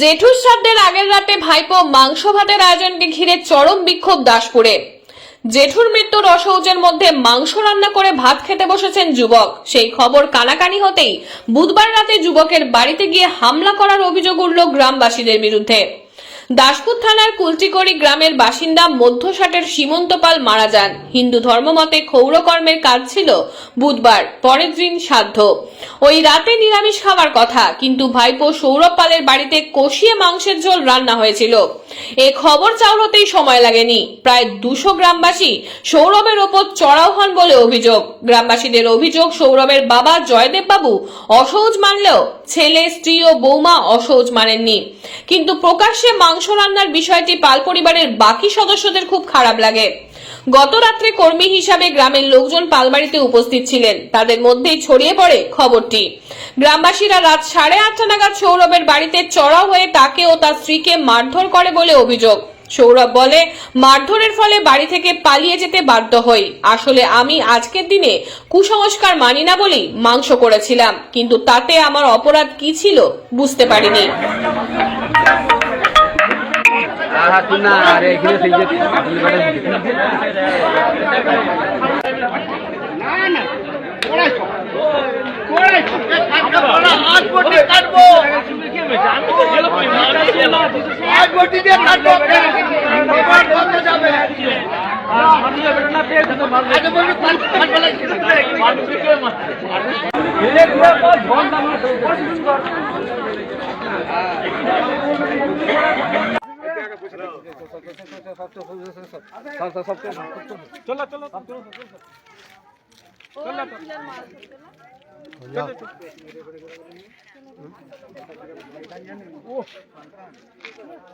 জেঠুর শ্রাদ্ধের আগের রাতে ভাইপো মাংস ভাতের আয়োজনকে ঘিরে চরম বিক্ষোভ দাসপুরে। জেঠুর মৃত্যুর অসৌজের মধ্যে মাংস রান্না করে ভাত খেতে বসেছেন যুবক। সেই খবর কানাকানি হতেই বুধবার রাতে যুবকের বাড়িতে গিয়ে হামলা করার অভিযোগ উঠল গ্রামবাসীদের বিরুদ্ধে। দাসপুর থানার কুলটিকড়ি গ্রামের বাসিন্দা মধ্যসাটের সীমন্ত পাল মারা যান। হিন্দু ধর্মমতে ক্ষৌরকর্মের কাজ ছিল বুধবার, পরের দিন সাধ্য। ওই রাতে নিরামিষ খাওয়ার কথা, কিন্তু ভাইপো সৌরভ পালের বাড়িতে কষিয়ে মাংসের ঝোল রান্না হয়েছিল। এ খবর চাউরতেই সময় লাগেনি। প্রায় দুশো গ্রামবাসী সৌরভের ওপর চড়াও হন বলে অভিযোগ। গ্রামবাসীদের অভিযোগ, সৌরভের বাবা জয়দেব বাবু অসহজ মানলেও ছেলে, স্ত্রী ও বৌমা অসহজ মানেননি। কিন্তু প্রকাশ্যে মাংস রান্নার বিষয়টি পাল পরিবারের বাকি সদস্যদের খুব খারাপ লাগে। গত রাত্রে কর্মী হিসাবে গ্রামের লোকজন পালবাড়িতে উপস্থিত ছিলেন। তাদের মধ্যেই ছড়িয়ে পড়ে খবরটি। গ্রামবাসীরা রাত সাড়ে আটটা নাগাদ সৌরভের বাড়িতে চড়াও হয়ে তাকে ও তার স্ত্রীকে মারধর করে বলে অভিযোগ। সৌরভ বলে, মারধরের ফলে বাড়ি থেকে পালিয়ে যেতে বাধ্য হই। আসলে আমি আজকের দিনে কুসংস্কার মানি না বলেই মাংস করেছিলাম। কিন্তু তাতে আমার অপরাধ কি ছিল বুঝতে পারিনি। আহা তুই না আরে এখানে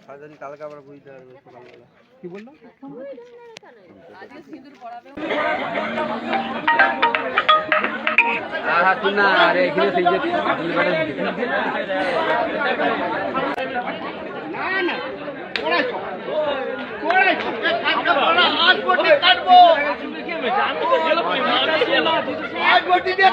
সেই যে কালকে আবার কি বলল আহা তুই না আরে এখানে